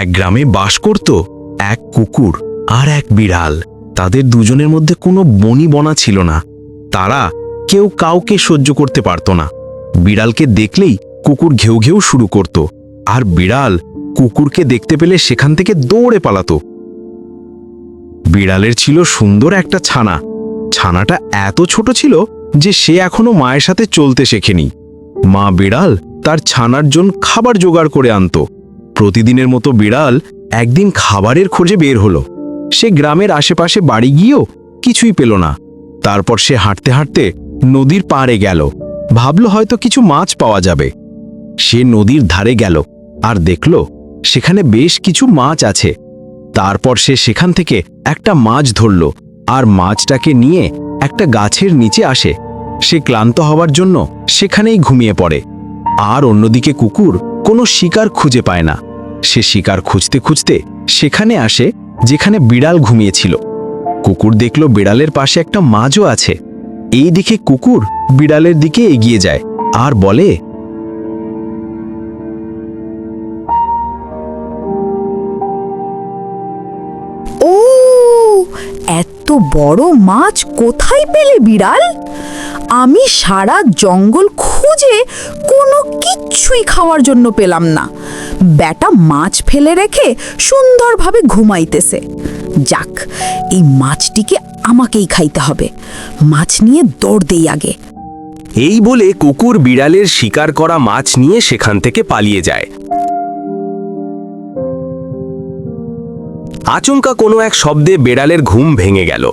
এক গ্রামে বাস করত এক কুকুর আর এক বিড়াল। তাদের দুজনের মধ্যে কোনো বনি বনা ছিল না। তারা কেউ কাউকে সহ্য করতে পারত না। বিড়ালকে দেখলেই কুকুর ঘেউ ঘেউ শুরু করত আর বিড়াল কুকুরকে দেখতে পেলে সেখান থেকে দৌড়ে পালাত। বিড়ালের ছিল সুন্দর একটা ছানা। ছানাটা এত ছোট ছিল যে সে এখনও মায়ের সাথে চলতে শেখেনি। মা বিড়াল তার ছানার জন্য খাবার জোগাড় করে আনতো। প্রতিদিনের মতো বিড়াল একদিন খাবারের খোঁজে বের হলো। সে গ্রামের আশেপাশে বাড়ি গিয়েও কিছুই পেল না। তারপর সে হাঁটতে হাঁটতে নদীর পাড়ে গেল। ভাবল হয়তো কিছু মাছ পাওয়া যাবে। সে নদীর ধারে গেল আর দেখল সেখানে বেশ কিছু মাছ আছে। তারপর সে সেখান থেকে একটা মাছ ধরল আর মাছটাকে নিয়ে একটা গাছের নিচে আসে। সে ক্লান্ত হওয়ার জন্য সেখানেই ঘুমিয়ে পড়ে। আর অন্যদিকে কুকুর কোনো শিকার খুঁজে পায় না। সে শিকার খুঁজতে খুঁজতে সেখানে আসে যেখানে বিড়াল ঘুমিয়েছিল। কুকুর দেখল বিড়ালের পাশে একটা মাছও আছে। এই দেখে কুকুর বিড়ালের দিকে এগিয়ে যায় আর বলে, ও, এত বড় মাছ কোথায় পেলে বিড়াল? আমি সারা জঙ্গল খুঁজে কোনো কিচ্ছুই খাওয়ার জন্য পেলাম না। ব্যাটা মাছ ফেলে রেখে সুন্দরভাবে ঘুমাইতেছে। যাক, এই মাছটিকে আমাকেই খাইতে হবে। মাছ নিয়ে দৌড় দেই আগে। এই বলে কুকুর বিড়ালের শিকার করা মাছ নিয়ে সেখান থেকে পালিয়ে যায়। আচমকা কোনো এক শব্দে বেড়ালের ঘুম ভেঙে গেল।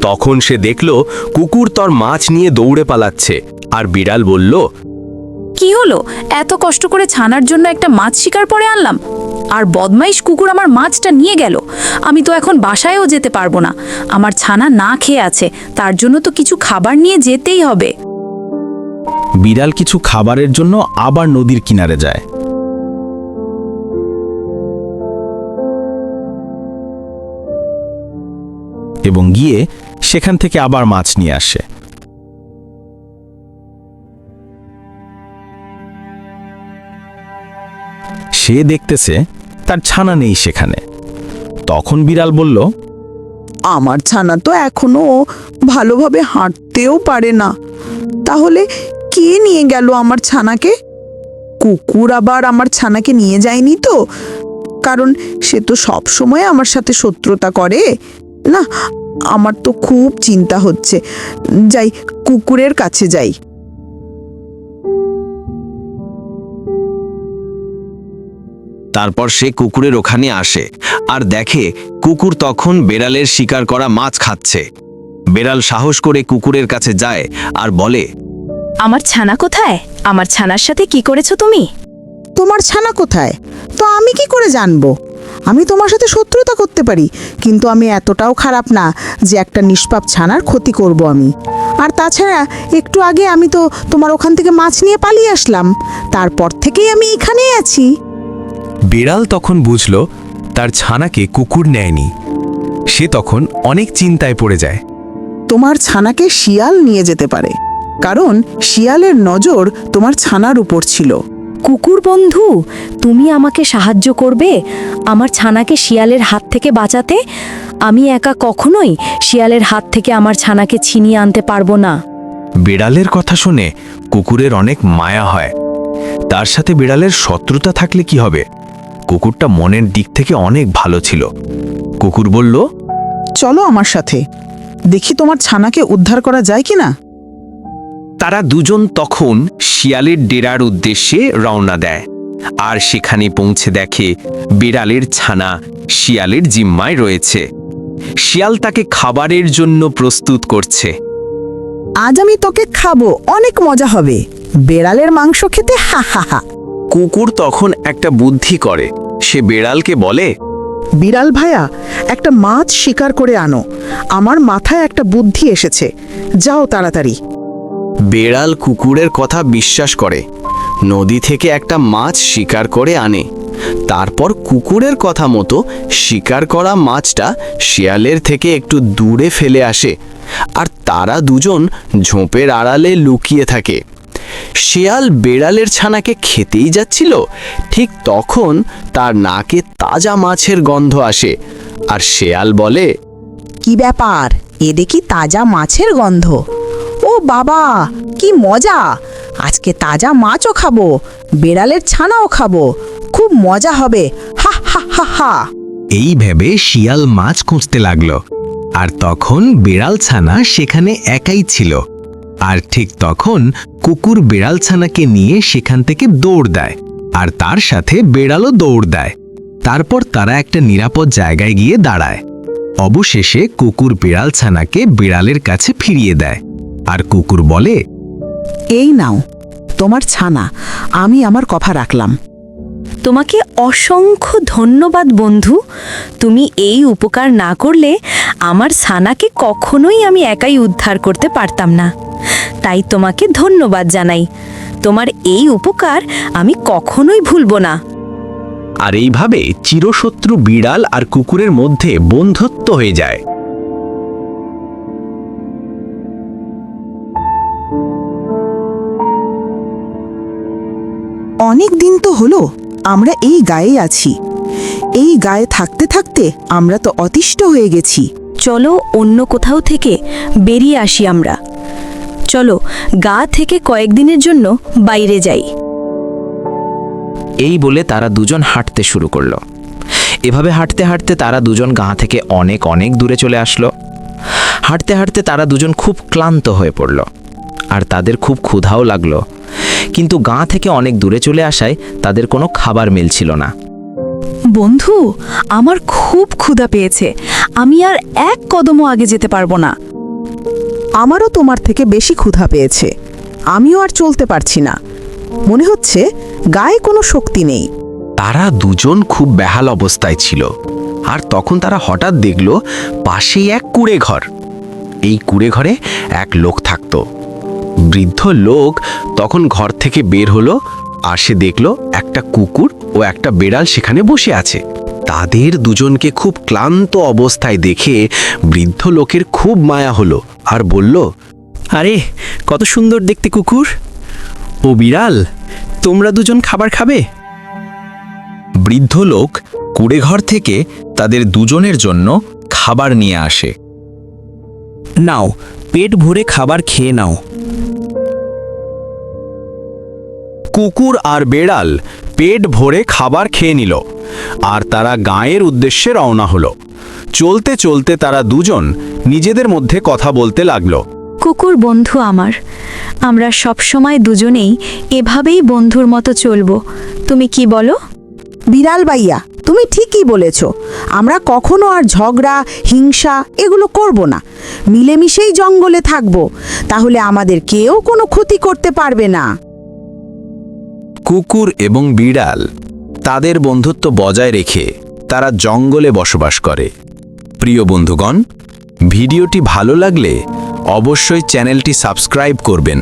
তখন সে দেখল কুকুর তার মাছ নিয়ে দৌড়ে পালাচ্ছে। আর বিড়াল বলল কি হলো? এত কষ্ট করে ছানার জন্য একটা মাছ শিকার পরে আনলাম। আর বদমাইশ কুকুর আমার মাছটা নিয়ে গেল। আমি তো এখন বাসায়ও যেতে পারব না। আমার ছানা না খেয়ে আছে। তার জন্য তো কিছু খাবার নিয়ে যেতেই হবে। বিড়াল কিছু খাবারের জন্য আবার নদীর কিনারে যায়। এবং গিয়ে সেখান থেকে আবার মাছ নিয়ে আসে। সে দেখতেছে তার ছানা নেই সেখানে। তখন বিড়াল বলল, আমার ছানা তো এখনও ভালোভাবে হাঁটতেও পারে না। তাহলে কে নিয়ে গেল আমার ছানাকে? কুকুর আবার আমার ছানাকে নিয়ে যায়নি তো। কারণ সে তো সব সময় আমার সাথে শত্রুতা করে। না, আমার তো খুব চিন্তা হচ্ছে। যাই, কুকুরের কাছে যাই। তারপর সে কুকুরের ওখানে আসে আর দেখে কুকুর তখন বেড়ালের শিকার করা মাছ খাচ্ছে। বেড়াল সাহস করে কুকুরের কাছে যায় আর বলে আমার ছানা কোথায়? আমার ছানার সাথে কি করেছ তুমি? তোমার ছানা কোথায়? তো আমি কি করে জানব? আমি তোমার সাথে শত্রুতা করতে পারি কিন্তু আমি এতটাও খারাপ না যে একটা নিষ্পাপ ছানার ক্ষতি করব আমি। আর তাছাড়া একটু আগে আমি তো তোমার ওখান থেকে মাছ নিয়ে পালিয়ে আসলাম তারপর থেকেই আমি এখানেই আছি। বিড়াল তখন বুঝল তার ছানাকে কুকুর নেয়নি। সে তখন অনেক চিন্তায় পড়ে যায়। তোমার ছানাকে শিয়াল নিয়ে যেতে পারে কারণ শিয়ালের নজর তোমার ছানার উপর ছিল। কুকুর বন্ধু তুমি আমাকে সাহায্য করবে? আমার ছানাকে শিয়ালের হাত থেকে বাঁচাতে? আমি একা কখনোই শিয়ালের হাত থেকে আমার ছানাকে ছিনিয়ে আনতে পারব না। বিড়ালের কথা শুনে কুকুরের অনেক মায়া হয়। তার সাথে বিড়ালের শত্রুতা থাকলে কি হবে? কুকুরটা মনের দিক থেকে অনেক ভালো ছিল। কুকুর বলল চলো আমার সাথে। দেখি তোমার ছানাকে উদ্ধার করা যায় কি না তারা দুজন তখন শিয়ালের ডেরার উদ্দেশ্যে রওনা দেয় আর সেখানে পৌঁছে দেখে বিড়ালের ছানা শিয়ালের জিম্মায় রয়েছে। শিয়াল তাকে খাবারের জন্য প্রস্তুত করছে। আজ আমি তোকে খাব অনেক মজা হবে। বেড়ালের মাংস খেতে হা হা হা। কুকুর তখন একটা বুদ্ধি করে সে বেড়ালকে বলে বিড়াল ভাইয়া একটা মাছ শিকার করে আনো। আমার মাথায় একটা বুদ্ধি এসেছে। যাও তাড়াতাড়ি। বেড়াল কুকুরের কথা বিশ্বাস করে। নদী থেকে একটা মাছ শিকার করে আনে। তারপর কুকুরের কথা মতো শিকার করা মাছটা শিয়ালের থেকে একটু দূরে ফেলে আসে। আর তারা দুজন ঝোপের আড়ালে লুকিয়ে থাকে। শেয়াল বেড়ালের ছানাকে খেতেই যাচ্ছিল। ঠিক তখন তার নাকে তাজা মাছের গন্ধ আসে আর শেয়াল বলে কি ব্যাপার? এ দেখি তাজা মাছের গন্ধ। ও বাবা কি মজা! আজকে তাজা মাছও খাব বেড়ালের ছানাও খাব। খুব মজা হবে। হা হা হা হা। এই ভেবে শিয়াল মাছ খুঁজতে লাগল। আর তখন বিড়াল ছানা সেখানে একাই ছিল। আর ঠিক তখন কুকুর বেড়ালছানাকে নিয়ে সেখান থেকে দৌড় দেয়, আর তার সাথে বেড়ালও দৌড় দেয়। তারপর তারা একটা নিরাপদ জায়গায় গিয়ে দাঁড়ায়। অবশেষে কুকুর বেড়ালছানাকে বিড়ালের কাছে ফিরিয়ে দেয়, আর কুকুর বলে, এই নাও, তোমার ছানা, আমি আমার কথা রাখলাম। তোমাকে অসংখ্য ধন্যবাদ বন্ধু। তুমি এই উপকার না করলে আমার সানাকে কখনোই আমি একাই উদ্ধার করতে পারতাম না। তাই তোমাকে ধন্যবাদ জানাই। তোমার এই উপকার আমি কখনোই ভুলব না। আর এইভাবে চিরশত্রু বিড়াল আর কুকুরের মধ্যে বন্ধুত্ব হয়ে যায়। অনেক দিন তো হলো। আমরা এই গায়ে আছি। এই গায়ে থাকতে থাকতে আমরা তো অতিষ্ঠ হয়ে গেছি। চলো অন্য কোথাও থেকে বেরিয়ে আসি আমরা। চলো গা থেকে কয়েকদিনের জন্য বাইরে যাই। এই বলে তারা দুজন হাঁটতে শুরু করল। এভাবে হাঁটতে হাঁটতে তারা দুজন গা থেকে অনেক অনেক দূরে চলে আসলো। হাঁটতে হাঁটতে তারা দুজন খুব ক্লান্ত হয়ে পড়ল। আর তাদের খুব ক্ষুধাও লাগল। কিন্তু গাঁ থেকে অনেক দূরে চলে আসায় তাদের কোনো খাবার মিলছিল না। বন্ধু আমার খুব ক্ষুধা পেয়েছে। আমি আর এক কদমও আগে যেতে পারব না। আমারও তোমার থেকে বেশি ক্ষুধা পেয়েছে। আমিও আর চলতে পারছি না। মনে হচ্ছে গায়ে কোনো শক্তি নেই। তারা দুজন খুব বেহাল অবস্থায় ছিল। আর তখন তারা হঠাৎ দেখল পাশেই এক কুড়ে ঘর এই কুড়ে ঘরে এক লোক থাকত। বৃদ্ধ লোক তখন ঘর থেকে বের হলো আর সে দেখল একটা কুকুর ও একটা বেড়াল সেখানে বসে আছে। তাদের দুজনকে খুব ক্লান্ত অবস্থায় দেখে বৃদ্ধ লোকের খুব মায়া হলো আর বলল, আরে, কত সুন্দর দেখতে কুকুর। ও বিড়াল, তোমরা দুজন খাবার খাবে? বৃদ্ধ লোক কুড়েঘর থেকে তাদের দুজনের জন্য খাবার নিয়ে আসে। নাও, পেট ভরে খাবার খেয়ে নাও। কুকুর আর বেড়াল পেট ভরে খাবার খেয়ে নিল আর তারা গাঁয়ের উদ্দেশ্যে রওনা হলো। চলতে চলতে তারা দুজন নিজেদের মধ্যে কথা বলতে লাগল। কুকুর বন্ধু আমার আমরা সবসময় দুজনেই এভাবেই বন্ধুর মতো চলবো। তুমি কি বলো? বিড়াল বাইয়া তুমি ঠিকই বলেছ। আমরা কখনো আর ঝগড়া হিংসা এগুলো করব না। মিলেমিশেই জঙ্গলে থাকব। তাহলে আমাদের কেউ কোনো ক্ষতি করতে পারবে না। কুকুর এবং বিড়াল তাদের বন্ধুত্ব বজায় রেখে তারা জঙ্গলে বসবাস করে। প্রিয় বন্ধুগণ, ভিডিওটি ভালো লাগলে অবশ্যই চ্যানেলটি সাবস্ক্রাইব করবেন।